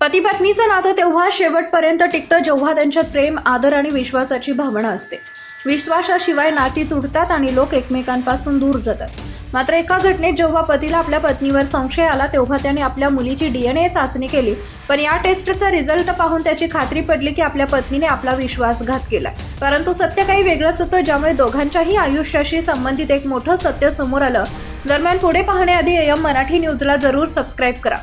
पती पत्नीचं नातं तेव्हा शेवटपर्यंत टिकतं जेव्हा त्यांच्यात प्रेम आदर आणि विश्वासाची भावना असते. विश्वासाशिवाय नाती तुटतात आणि लोक एकमेकांपासून दूर जातात. मात्र एका घटनेत जेव्हा पतीला आपल्या पत्नीवर संशय आला तेव्हा त्याने आपल्या मुलीची डी एन ए चाचणी केली. पण या टेस्टचा रिझल्ट पाहून त्याची खात्री पडली की आपल्या पत्नीने आपला विश्वासघात केला. परंतु सत्य काही वेगळंच होतं ज्यामुळे दोघांच्याही आयुष्याशी संबंधित एक मोठं सत्य समोर आलं. दरम्यान पुढे पाहण्याआधी एम मराठी न्यूजला जरूर सबस्क्राईब करा.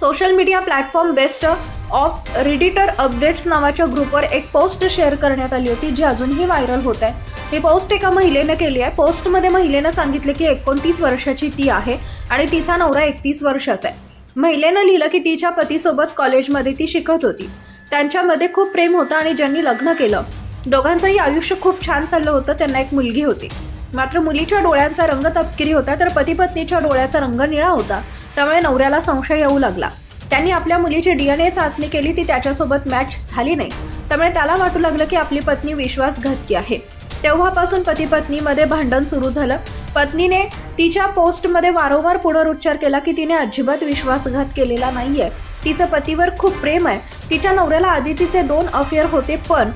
Social media platform best of रिडिटर updates नावाच्या ग्रुपवर एक पोस्ट शेअर करण्यात आली होती जी अजूनही व्हायरल होत आहे. ही पोस्ट एका महिलेनं केली आहे. पोस्टमध्ये महिलेनं सांगितले की एकोणतीस वर्षाची ती आहे आणि तिचा नवरा एकतीस वर्षाचा आहे. महिलेनं लिहिलं की तिच्या पतीसोबत कॉलेजमध्ये ती शिकत होती. त्यांच्यामध्ये खूप प्रेम होतं आणि ज्यांनी लग्न केलं. दोघांचंही आयुष्य खूप छान चाललं होतं. त्यांना एक मुलगी होती. मात्र मुलीच्या डोळ्यांचा रंग तपकिरी होता तर पती पत्नीच्या डोळ्याचा रंग निळा होता. त्यामुळे नवऱ्याला संशय येऊ लागला. त्यांनी आपल्या मुलीची डीएनए चाचणी केली ती त्याच्यासोबत मॅच झाली नाही. त्यामुळे त्याला वाटू लागलं की आपली पत्नी विश्वासघातकी आहे. तेव्हापासून पती पत्नीमध्ये भांडण सुरू झालं. पत्नीने तिच्या पोस्टमध्ये वारंवार पुनरुच्चार केला की तिने अजिबात विश्वासघात केलेला नाहीये. तिचं पतीवर खूप प्रेम आहे. तिच्या नवऱ्याला आधी तिचे दोन अफेअर होते पण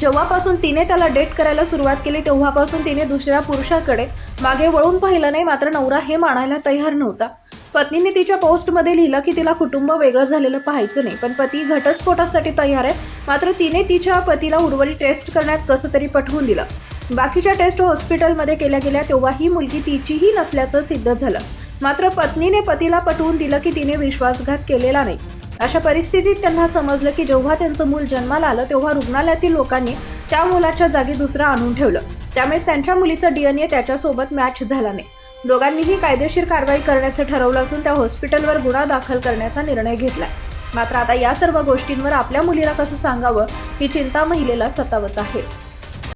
जेव्हापासून तिने त्याला डेट करायला सुरुवात केली तेव्हापासून तिने दुसऱ्या पुरुषाकडे मागे वळून पाहिलं नाही. मात्र नवरा हे मानायला तयार नव्हता. पत्नीने तिच्या पोस्टमध्ये लिहिलं की तिला कुटुंब वेगळं झालेलं पाहायचं नाही पण पती घटस्फोटासाठी तयार आहे. मात्र तिने तिच्या पतीला उर्वरित टेस्ट करण्यात कसं तरी पटवून दिलं. बाकीच्या टेस्ट हॉस्पिटलमध्ये केल्या गेल्या तेव्हा ही मुलगी तिचीही नसल्याचं सिद्ध झालं. मात्र पत्नीने पतीला पटवून दिलं की तिने विश्वासघात केलेला नाही. अशा परिस्थितीत त्यांना समजलं की जेव्हा त्यांचं मूल जन्माला आलं तेव्हा रुग्णालयातील लोकांनी त्या मुलाच्या जागी दुसरं आणून ठेवलं. त्यामुळे त्यांच्या मुलीचा डीएनए त्याच्यासोबत मॅच झाला नाही. दोघांनीही कायदेशीर कारवाई करण्याचं ठरवलं असून त्या हॉस्पिटलवर गुन्हा दाखल करण्याचा निर्णय घेतलाय. मात्र आता या सर्व गोष्टींवर आपल्या मुलीला कसं सांगावं ही चिंता महिलेला सतावत आहे.